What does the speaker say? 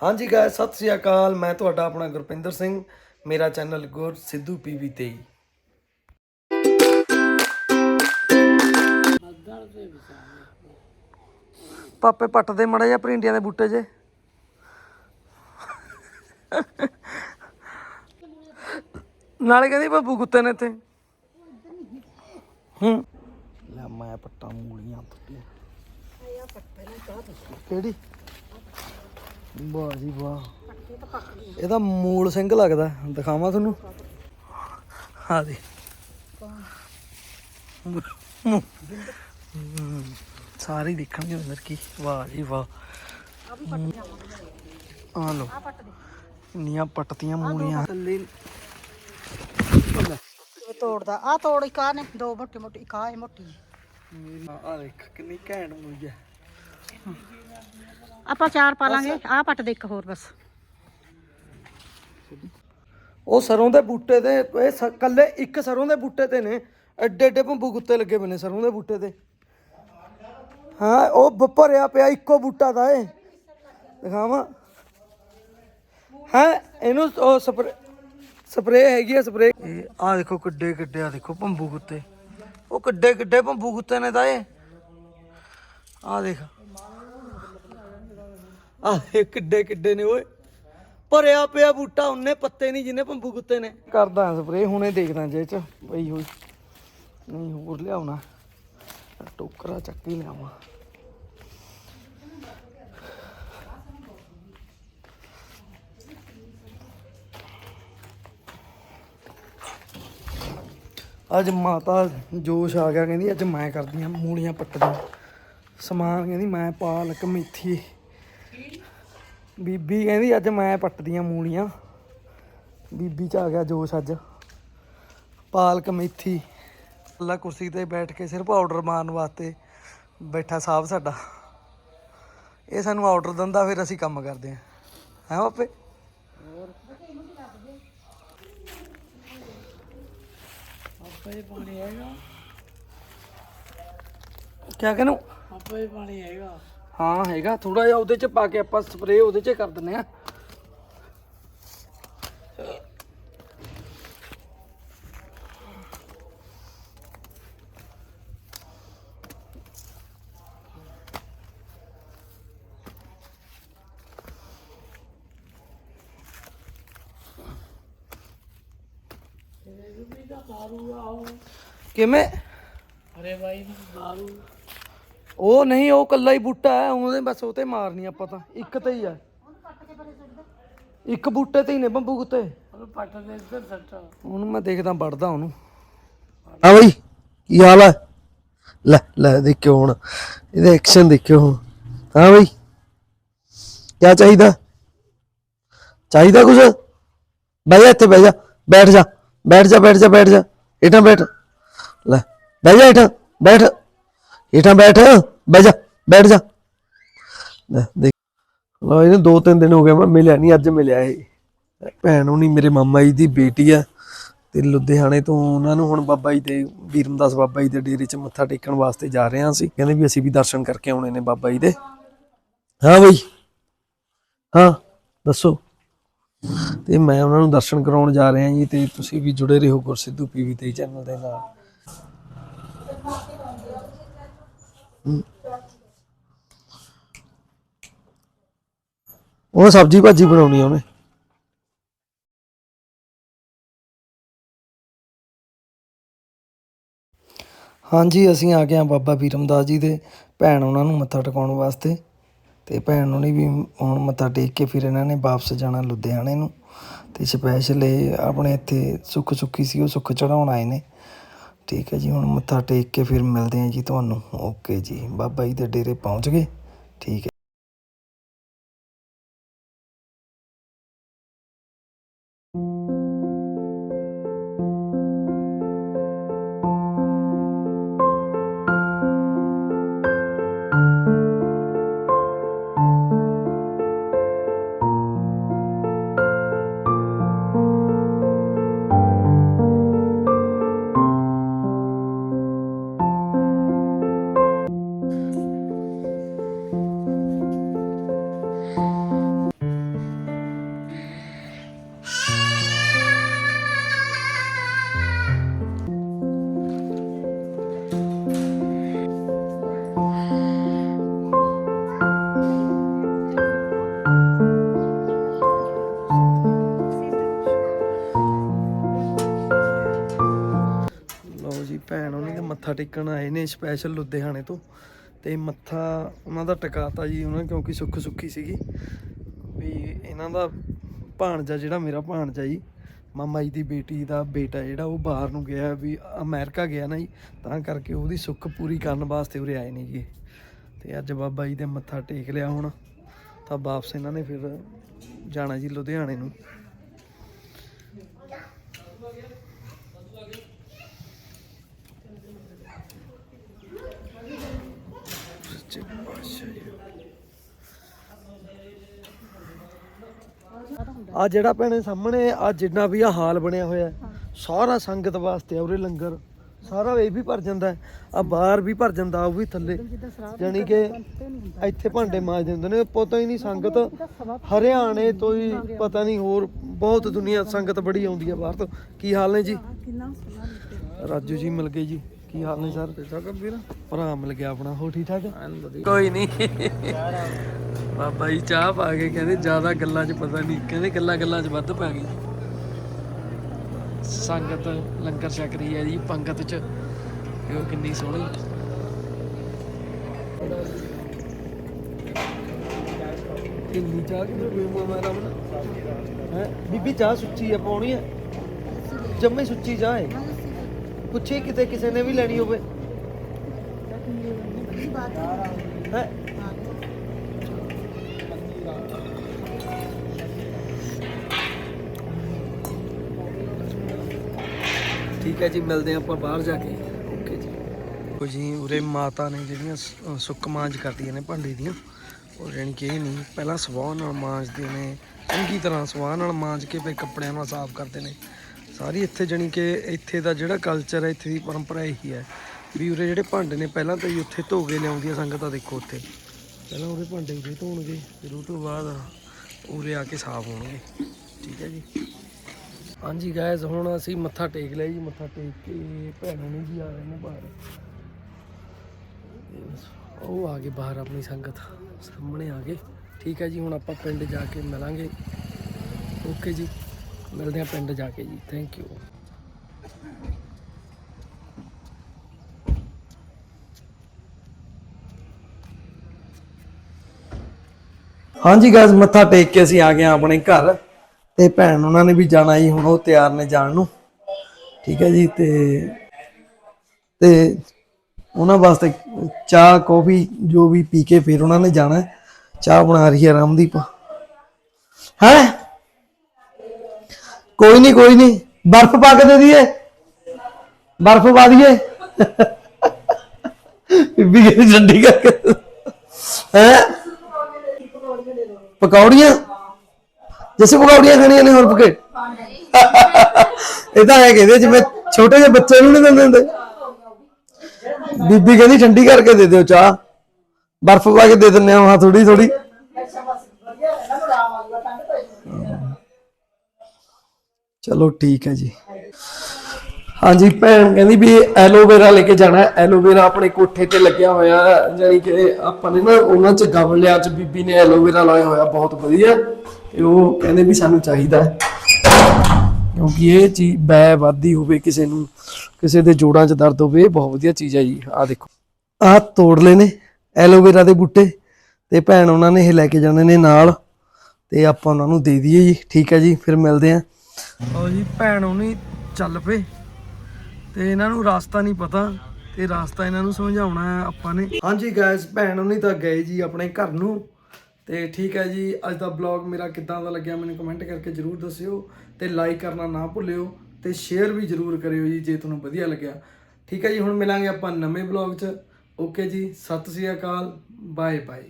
ਹਾਂਜੀ ਗਾਇਸ ਸਤਿ ਸ੍ਰੀ ਅਕਾਲ। ਮੈਂ ਤੁਹਾਡਾ ਆਪਣਾ ਗੁਰਪਿੰਦਰ ਸਿੰਘ ਮੇਰਾ ਚੈਨਲ ਗੁਰ ਸਿੱਧੂ ਪੀਵੀ 23 ਪਾਪੇ ਪੱਟਦੇ ਮੜਾ ਜਾਂ ਭਰਿੰਡੀਆਂ ਦੇ ਬੂਟੇ ਜੇ। ਨਾਲੇ ਕਹਿੰਦੀ ਬੱਬੂ ਕੁੱਤੇ ਨੇ ਇੱਥੇ। ਹੂੰ। ਲੈ ਮੈਂ ਪੱਟਾ ਮੂਲੀਆਂ ਪੱਟੀਆਂ। ਕਿਹੜੀ? ਵਾਹ ਜੀ ਵਾਹ। ਇਹਦਾ ਮੂਲ ਸਿੰਘ ਲੱਗਦਾ ਦਿਖਾਵਾਂ ਤੁਹਾਨੂੰ? ਹਾਂ ਜੀ। ਸਾਰੇ ਹੀ ਦੇਖਣਗੇ ਅੰਦਰ ਕੀ। ਵਾਹ ਜੀ ਵਾਹ। ਆ ਲੋ ਇੰਨੀਆਂ ਪੱਟਤੀਆਂ ਮੂਲੀਆਂ। ਥੱਲੇ। ਇਹ ਤੋੜਦਾ। ਆ ਤੋੜ ਇੱਕ ਨੇ ਦੋ ਮੋਟੇ ਮੋਟੇ ਇੱਕ ਇਹ ਮੋਟੀ। ਮੇਰੀ ਆ ਦੇਖ ਕਿੰਨੀ ਘੈਂਟ ਮੂਲੀ ਹੈ ਆਪਾਂ ਚਾਰ ਪਾ ਲਾਂਗੇ ਆ ਪੱਟ ਦੇ ਇੱਕ ਹੋਰ ਬਸ। ਉਹ ਸਰੋਂ ਦੇ ਬੂਟੇ ਤੇ ਇਹ ਸ- ਕੱਲੇ ਇੱਕ ਸਰੋਂ ਦੇ ਬੂਟੇ ਤੇ ਨੇ। ਐਡੇ ਐਡੇ ਭੰਬੂ ਕੁੱਤੇ ਲੱਗੇ ਪਏ ਨੇ ਸਰੋਂ ਦੇ ਬੂਟੇ ਤੇ। ਹਾਂ ਉਹ ਬ- ਭਰਿਆ ਪਿਆ ਇੱਕੋ ਬੂਟਾ ਦਾ ਏ। ਦਿਖਾਵਾਂ। ਹੈ ਇਹਨੂੰ ਉਹ ਸਪਰੇ ਸਪਰੇ ਹੈਗੀ ਆ ਸਪਰੇ ਆ ਦੇਖੋ ਕਿੱਡੇ ਕਿੱਡੇ ਆ ਦੇਖੋ ਭੰਬੂ ਕੁੱਤੇ। ਉਹ ਕਿੱਡੇ ਕਿੱਡੇ ਭੰਬੂ ਕੁੱਤੇ ਨੇ ਤਾਂ ਇਹ ਆ ਦੇਖ। ਆ ਕਿੱਡੇ ਕਿੱਡੇ ਨੇ ਓਏ। ਭਰਿਆ ਪਿਆ ਬੂਟਾ, ਉਹਨੇ ਪੱਤੇ ਨਹੀਂ ਜਿੰਨੇ ਭੰਬੂ ਕੁੱਤੇ ਨੇ। ਕਰਦਾ ਸਪਰੇ ਹੁਣੇ ਦੇਖਦਾ ਜੇ ਚ ਪਈ ਹੋਈ। ਨਹੀਂ ਹੋਰ ਲਿਆਉਣਾ। ਟੋਕਰਾ ਚੱਕ ਹੀ ਲਿਆਵਾਂ। ਅੱਜ ਮਾਤਾ ਜੋਸ਼ ਆ ਗਿਆ, ਕਹਿੰਦੀ ਅੱਜ ਮੈਂ ਕਰਦੀ ਆ ਮੂਲੀਆਂ ਪੱਟਦੀਆਂ। ਸਮਾਨ ਕਹਿੰਦੀ ਮੈਂ ਪਾਲਕ, ਮੇਥੀ। ਬੀਬੀ ਕਹਿੰਦੀ ਅੱਜ ਮੈਂ ਪੱਟਦੀਆਂ ਮੂਲੀਆਂ। ਬੀਬੀ ਚ ਆ ਗਿਆ ਜੋਸ਼ ਅੱਜ। ਪਾਲਕ ਮੇਥੀ ਅੱਲਾ ਕੁਰਸੀ ਤੇ ਬੈਠ ਕੇ ਸਿਰਫ ਆਰਡਰ ਮਾਰਨ ਵਾਸਤੇ ਬੈਠਾ ਸਾਹਿਬ ਸਾਡਾ। ਇਹ ਸਾਨੂੰ ਆਰਡਰ ਦਿੰਦਾ ਫਿਰ ਅਸੀਂ ਕੰਮ ਕਰਦੇ ਹਾਂ। ਹੈ ਬਾਪੇ? ਆਪੇ ਪਾਣੀ ਹੈਗਾ। ਕਿਆ ਕਹਿੰਨੂੰ ਆਪੇ ਪਾਣੀ ਹੈਗਾ। ਹਾਂ, ਹੈਗਾ। ਥੋੜਾ ਜਿਹਾ ਉਹਦੇ ਚ ਪਾ ਕੇ ਆਪਾਂ ਸਪਰੇਅ ਉਹਦੇ ਚ ਕਰ ਦਿੰਨੇ ਆ ਕਿਵੇਂ? ਅਰੇ ਭਾਈ ਦਾਰੂ ਉਹ ਨਹੀਂ ਉਹ ਕੱਲਾ ਹੀ ਬੂਟਾ ਹੈ ਉਹਦੇ ਬਸ ਉਹ ਤੇ ਮਾਰਨੀ ਆਪਾਂ ਤਾਂ। ਇੱਕ ਤੇ ਹੀ ਆ। ਇੱਕ ਬੂਟੇ ਤੇ ਹੀ ਨੇ ਬੰਬੂ ਕੁੱਤੇ। ਉਹ ਪੱਟ ਦੇ ਇੱਧਰ ਸੱਟ। ਉਹਨੂੰ ਮੈਂ ਦੇਖਦਾ ਵੜਦਾ ਉਹਨੂੰ। ਹਾਂ ਬਈ ਕੀ ਹਾਲ ਹੈ ਲੈ ਲੈ ਦੇਖਿਓ ਹੁਣ ਇਹਦੇ ਐਕਸ਼ਨ ਦੇਖਿਓ ਹੁਣ। ਹਾਂ ਬਈ ਕੀ ਚਾਹੀਦਾ? ਚਾਹੀਦਾ ਕੁਝ ਬਹਿ ਜਾ ਇੱਥੇ ਬਹਿ ਜਾ ਬੈਠ ਜਾ ਬੈਠ ਜਾ ਬੈਠ ਜਾ ਬੈਠ ਜਾ। ਇਟਾਂ ਬੈਠ। ਲੈ ਬਹਿ ਜਾ ਇਟਾਂ ਬੈਠ। ਇਟਾਂ ਬੈਠ, ਬਹਿ ਜਾ, ਬੈਠ ਜਾ। ਲੈ, ਦੇਖ। ਲੋ ਇਹਨੂੰ ਦੋ ਤਿੰਨ ਦਿਨ ਹੋ ਗਏ ਮੈਂ ਮਿਲਿਆ ਨਹੀਂ ਅੱਜ ਮਿਲਿਆ ਇਹ। ਭੈਣ ਹੁਣੀ ਮੇਰੇ ਮਾਮਾ ਜੀ ਦੀ ਬੇਟੀ ਆ ਤੇ ਲੁਧਿਆਣੇ ਤੋਂ ਉਹਨਾਂ ਨੂੰ ਹੁਣ ਬਾਬਾ ਜੀ ਦੇ, ਵੀਰਮਦਾਸ ਬਾਬਾ ਜੀ ਦੇ ਡੇਰੇ 'ਚ ਮੱਥਾ ਟੇਕਣ ਵਾਸਤੇ ਜਾ ਰਹੇ ਹਾਂ ਅਸੀਂ। ਕਹਿੰਦੇ ਵੀ ਅਸੀਂ ਵੀ ਦਰਸ਼ਨ ਕਰਕੇ ਆਉਣੇ ਨੇ ਬਾਬਾ ਜੀ ਦੇ। ਹਾਂ ਬਈ। ਹਾਂ, ਦੱਸੋ। ਤੇ ਮੈਂ ਉਹਨਾਂ ਨੂੰ ਦਰਸ਼ਨ ਕਰਾਉਣ ਜਾ ਰਿਹਾ ਜੀ ਤੇ ਤੁਸੀਂ ਵੀ ਜੁੜੇ ਰਹੋ ਗੁਰਸਿੱਧੂ ਪੀਵੀ ਤੇ ਚੈਨਲ ਦੇ ਨਾਲ। ਉਹ ਸਬਜੀ ਭਾਜੀ ਬਣਾਉਣੀ ਉਹਨੇ। ਹਾਂਜੀ, ਅਸੀਂ ਆ ਗਏ ਹਾਂ ਬਾਬਾ ਵੀਰਮਦਾਸ ਜੀ ਦੇ ਭੈਣ ਉਹਨਾਂ ਨੂੰ ਮੱਥਾ ਟਿਕਾਉਣ ਵਾਸਤੇ। ਤੇ ਭੈਣ ਉਹਨੇ ਵੀ ਹੁਣ ਮੱਥਾ ਟੇਕ ਕੇ ਫਿਰ ਇਹਨਾਂ ਨੇ ਵਾਪਸ ਜਾਣਾ ਲੁਧਿਆਣੇ ਨੂੰ। ਤੇ ਸਪੈਸ਼ਲ ਇਹ ਆਪਣੇ ਇੱਥੇ ਸੁੱਖ ਸੁੱਖੀ ਸੀ, ਉਹ ਸੁੱਖ ਚੜਾਉਣ ਆਏ ਨੇ। ਠੀਕ ਹੈ ਜੀ, ਹੁਣ ਮੱਥਾ ਟੇਕ ਕੇ ਫਿਰ ਮਿਲਦੇ ਹਾਂ ਜੀ ਤੁਹਾਨੂੰ। ਓਕੇ ਜੀ, ਬਾਬਾ ਜੀ ਦੇ ਡੇਰੇ ਪਹੁੰਚ ਗਏ। ਠੀਕ ਹੈ। ਟੇਕਣ ਆਏ ਨੇ ਸਪੈਸ਼ਲ ਲੁਧਿਆਣੇ ਤੋਂ ਤੇ ਮੱਥਾ ਉਹਨਾਂ ਦਾ ਟਿਕਾਤਾ ਜੀ ਉਹਨਾਂ ਕਿਉਂਕਿ ਸੁੱਖ ਸੁੱਖੀ ਸੀਗੀ। ਵੀ ਇਹਨਾਂ ਦਾ ਭਾਣਜਾ ਜਿਹੜਾ ਮੇਰਾ ਭਾਣਜਾ ਜੀ, ਮਾਮਾ ਜੀ ਦੀ ਬੇਟੀ ਦਾ ਬੇਟਾ ਜਿਹੜਾ ਉਹ ਬਾਹਰ ਨੂੰ ਗਿਆ ਵੀ ਅਮਰੀਕਾ ਗਿਆ ਨਾ ਜੀ, ਤਾਂ ਕਰਕੇ ਉਹਦੀ ਸੁੱਖ ਪੂਰੀ ਕਰਨ ਵਾਸਤੇ ਉਰੇ ਆਏ ਨੇ ਜੀ। ਤੇ ਅੱਜ ਬਾਬਾ ਜੀ ਦੇ ਮੱਥਾ ਟੇਕ ਲਿਆ ਹੁਣ, ਤਾਂ ਵਾਪਸ ਇਹਨਾਂ ਨੇ ਫਿਰ ਜਾਣਾ ਜੀ ਲੁਧਿਆਣੇ ਨੂੰ ਸੱਚੇ ਪਾਤਸ਼ਾਹ ਜੀ ਆ ਜਿਹੜਾ ਭੈਣੇ ਸਾਹਮਣੇ ਆ ਜਿੰਨਾ ਵੀ ਆ ਹਾਲ ਬਣਿਆ ਹੋਇਆ ਸਾਰਾ ਸੰਗਤ ਵਾਸਤੇ ਆ ਉਰੇ ਲੰਗਰ। ਸਾਰਾ ਇਹ ਵੀ ਭਰ ਜਾਂਦਾ ਆ ਬਾਹਰ ਵੀ ਭਰ ਜਾਂਦਾ ਉਹ ਵੀ ਥੱਲੇ। ਜਾਣੀ ਕਿ ਇੱਥੇ ਭਾਂਡੇ ਮਾਂਜਦੇ ਹੁੰਦੇ ਨੇ ਪਤਾ ਹੀ ਨਹੀਂ ਸੰਗਤ। ਹਰਿਆਣੇ ਤੋਂ ਹੀ ਪਤਾ ਨਹੀਂ ਹੋਰ ਬਹੁਤ ਦੁਨੀਆ ਸੰਗਤ ਬੜੀ ਆਉਂਦੀ ਆ ਬਾਹਰ ਤੋਂ। ਕੀ ਹਾਲ ਨੇ ਜੀ? ਰਾਜੂ ਜੀ ਮਿਲ ਗਏ ਜੀ। ਕੀ ਹਾਲ ਨੇ ਸਰ? ਠੀਕ ਵੀਰ? ਭਰਾ ਮਿਲ ਗਿਆ ਆਪਣਾ ਹੋ ਠੀਕ ਠਾਕ ਕੋਈ ਨਹੀਂ। ਬਾਬਾ ਜੀ ਚਾਹ ਪਾ ਕੇ ਕਹਿੰਦੇ ਜ਼ਿਆਦਾ ਗੱਲਾਂ 'ਚ ਪਤਾ ਨਹੀਂ, ਕਹਿੰਦੇ ਗੱਲਾਂ ਗੱਲਾਂ 'ਚ ਵੱਧ ਪੈ ਗਈ। ਸੰਗਤ ਲੰਗਰ ਛਕ ਰਹੀ ਹੈ ਜੀ, ਪੰਗਤ 'ਚ। ਉਹ ਕਿੰਨੀ ਸੋਹਣੀ। ਕਿੰਨੀ ਚਾਹ ਕਿ ਬੇਮਾ ਮੈਂ ਰਮਨ ਹੈ? ਬੀਬੀ ਚਾਹ ਸੁੱਚੀ ਆ, ਪਾਉਣੀ ਹੈ ਜੰਮੇ ਸੁੱਚੀ ਚਾਹ ਹੈ ਪੁੱਛੇ ਕਿਤੇ ਕਿਸੇ ਨੇ ਵੀ ਲੈਣੀ ਹੋਵੇ। ਹੈ? ਠੀਕ ਹੈ ਜੀ, ਮਿਲਦੇ ਹਾਂ ਆਪਾਂ ਬਾਹਰ ਜਾ ਕੇ। ਓਕੇ ਜੀ। ਕੋ ਜੀ, ਉਰੇ ਮਾਤਾ ਨੇ ਜਿਹੜੀਆਂ ਸ- ਸੁੱਕ ਮਾਂਜ ਕਰਦੀਆਂ ਨੇ ਭਾਂਡੇ ਦੀਆਂ, ਉਹ ਜਾਣੀ ਕਿ ਇਹ ਨਹੀਂ, ਪਹਿਲਾਂ ਸਵਾਹ ਨਾਲ ਮਾਂਜਦੇ ਨੇ, ਚੰਗੀ ਤਰ੍ਹਾਂ ਸਵਾਹ ਨਾਲ ਮਾਂਜ ਕੇ ਫਿਰ ਕੱਪੜਿਆਂ ਨਾਲ ਸਾਫ਼ ਕਰਦੇ ਨੇ। ਸਾਰੀ ਇੱਥੇ ਜਾਣੀ ਕਿ ਇੱਥੇ ਦਾ ਜਿਹੜਾ ਕਲਚਰ ਹੈ, ਇੱਥੇ ਦੀ ਪਰੰਪਰਾ ਇਹੀ ਹੈ ਵੀ ਉਰੇ ਜਿਹੜੇ ਭਾਂਡੇ ਨੇ, ਪਹਿਲਾਂ ਤਾਂ ਹੀ ਉੱਥੇ ਧੋ ਕੇ ਲਿਆਉਂਦੀਆਂ ਸੰਗਤਾਂ ਦੇਖੋ ਉੱਥੇ। ਪਹਿਲਾਂ ਉਹਦੇ ਭਾਂਡੇ ਉਰੇ ਧੋਣਗੇ, ਫਿਰ ਉਹ ਤੋਂ ਬਾਅਦ ਉਰੇ ਆ ਕੇ ਸਾਫ਼ ਹੋਣਗੇ। ਠੀਕ ਹੈ ਜੀ। ਹਾਂਜੀ ਗਾਇਜ਼ ਹੁਣ ਅਸੀਂ ਮੱਥਾ ਟੇਕ ਲਿਆ ਜੀ, ਮੱਥਾ ਟੇਕ ਕੇ ਭੈਣਾਂ ਨੇ ਜੀ ਆ ਰਹੇ ਨੇ ਬਾਹਰ। ਉਹ ਆ ਗਏ ਬਾਹਰ ਆਪਣੀ ਸੰਗਤ, ਸਾਹਮਣੇ ਆ ਗਏ। ਠੀਕ ਹੈ ਜੀ, ਹੁਣ ਆਪਾਂ ਪਿੰਡ ਜਾ ਕੇ ਮਿਲਾਂਗੇ। ਓਕੇ ਜੀ, ਮਿਲਦੇ ਆ ਪਿੰਡ ਜਾ ਕੇ ਜੀ। ਥੈਂਕ ਯੂ ਹਾਂਜੀ ਗਾਇਜ਼ ਮੱਥਾ ਟੇਕ ਕੇ ਅਸੀਂ ਆ ਗਏ ਹਾਂ ਆਪਣੇ ਘਰ। ਤੇ ਭੈਣ ਉਹਨਾਂ ਨੇ ਵੀ ਜਾਣਾ ਜੀ, ਹੁਣ ਉਹ ਤਿਆਰ ਨੇ ਜਾਣ ਨੂੰ। ਠੀਕ ਹੈ ਜੀ, ਤੇ ਤੇ ਉਹਨਾਂ ਵਾਸਤੇ ਚਾਹ, ਕੌਫੀ, ਜੋ ਵੀ ਪੀ ਕੇ ਫਿਰ ਉਹਨਾਂ ਨੇ ਜਾਣਾ ਚਾਹ ਬਣਾ ਰਹੀ ਹੈ ਰਾਮਦੀਪ। ਹੈ? ਕੋਈ ਨਹੀਂ ਕੋਈ ਨਹੀਂ। ਬਰਫ਼ ਪਾ ਕੇ ਦੇ ਦਈਏ। ਬਰਫ਼ ਪਾ ਦਈਏ। ਬੀਬੀ ਕਹਿੰਦੀ ਠੰਡੀ ਕਰਕੇ ਹੈ? ਪਕੌੜੀਆਂ? ਜਿਵੇਂ ਪਕੌੜੀਆਂ ਖਾਣੀਆਂ ਨੇ ਹੋਰ ਪਕੇ। ਇਹ ਤਾਂ ਹੈ ਕਹਿੰਦੇ, ਜਿਵੇਂ ਛੋਟੇ ਜਿਹੇ ਬੱਚੇ ਨੂੰ ਨਹੀਂ ਦਿੰਦੇ ਹੁੰਦੇ। ਬੀਬੀ ਕਹਿੰਦੀ, ਠੰਡੀ ਕਰਕੇ ਦੇ ਦਿਓ ਚਾਹ। ਬਰਫ਼ ਪਾ ਕੇ ਦੇ ਦਿੰਨੇ ਆ ਥੋੜੀ ਥੋੜੀ ਚਲੋ ਠੀਕ ਹੈ ਜੀ। ਹਾਂਜੀ ਭੈਣ ਕਹਿੰਦੀ ਵੀ ਐਲੋਵੇਰਾ ਲੈ ਕੇ ਜਾਣਾ ਹੈ ਐਲੋਵੇਰਾ ਆਪਣੇ ਕੋਠੇ ਤੇ ਲੱਗਿਆ ਹੋਇਆ ਹੈ। ਕਿ ਆਪਾਂ ਨੇ ਨਾ ਉਹਨਾਂ ਚ ਗਮਲਿਆਂ ਚ, ਬੀਬੀ ਨੇ ਐਲੋਵੇਰਾ ਲਾਇਆ ਹੋਇਆ, ਬਹੁਤ ਵਧੀਆ। ਤੇ ਉਹ ਕਹਿੰਦੇ ਵੀ ਸਾਨੂੰ ਚਾਹੀਦਾ ਕਿਉਂਕਿ ਇਹ ਚੀਜ਼ ਬੈ ਵਾਦੀ ਹੋਵੇ ਕਿਸੇ ਨੂੰ, ਕਿਸੇ ਦੇ ਜੋੜਾਂ 'ਚ ਦਰਦ ਹੋਵੇ ਬਹੁਤ ਵਧੀਆ ਚੀਜ਼ ਹੈ ਜੀ, ਆਹ ਦੇਖੋ। ਆਹ ਤੋੜ ਲਏ ਨੇ, ਐਲੋਵੇਰਾ ਦੇ ਬੂਟੇ, ਤੇ ਭੈਣ ਉਹਨਾਂ ਨੇ ਇਹ ਲੈ ਕੇ ਜਾਣੇ ਨੇ ਨਾਲ, ਤੇ ਆਪਾਂ ਉਹਨਾਂ ਨੂੰ ਦੇ ਦਈਏ ਜੀ, ਠੀਕ ਹੈ ਜੀ, ਫਿਰ ਮਿਲਦੇ ਆਂ ਲਓ ਜੀ, ਭੈਣ ਉਹਨੀ ਚੱਲ ਪਏ। ਤੇ ਇਹਨਾਂ ਨੂੰ ਰਸਤਾ ਨਹੀਂ ਪਤਾ ਤੇ ਰਸਤਾ ਇਹਨਾਂ ਨੂੰ ਸਮਝਾਉਣਾ ਹੈ ਆਪਾਂ ਨੇ। ਹਾਂਜੀ ਗਾਇਸ ਭੈਣ ਉਹਨੀ ਤਾਂ ਗਏ ਜੀ ਆਪਣੇ ਘਰ ਨੂੰ। ਤੇ ਠੀਕ ਹੈ ਜੀ, ਅੱਜ ਦਾ ਬਲੌਗ ਮੇਰਾ ਕਿੱਦਾਂ ਦਾ ਲੱਗਿਆ ਮੈਨੂੰ ਕਮੈਂਟ ਕਰਕੇ ਜਰੂਰ ਦੱਸਿਓ ਤੇ ਲਾਈਕ ਕਰਨਾ ਨਾ ਭੁੱਲਿਓ ਤੇ ਸ਼ੇਅਰ ਵੀ ਜਰੂਰ ਕਰਿਓ ਜੀ ਜੇ ਤੁਹਾਨੂੰ ਵਧੀਆ ਲੱਗਿਆ। ਠੀਕ ਹੈ ਜੀ, ਹੁਣ ਮਿਲਾਂਗੇ ਆਪਾਂ ਨਵੇਂ ਬਲੌਗ 'ਚ। ਓਕੇ ਜੀ, ਸਤਿ ਸ੍ਰੀ ਅਕਾਲ ਬਾਏ ਬਾਏ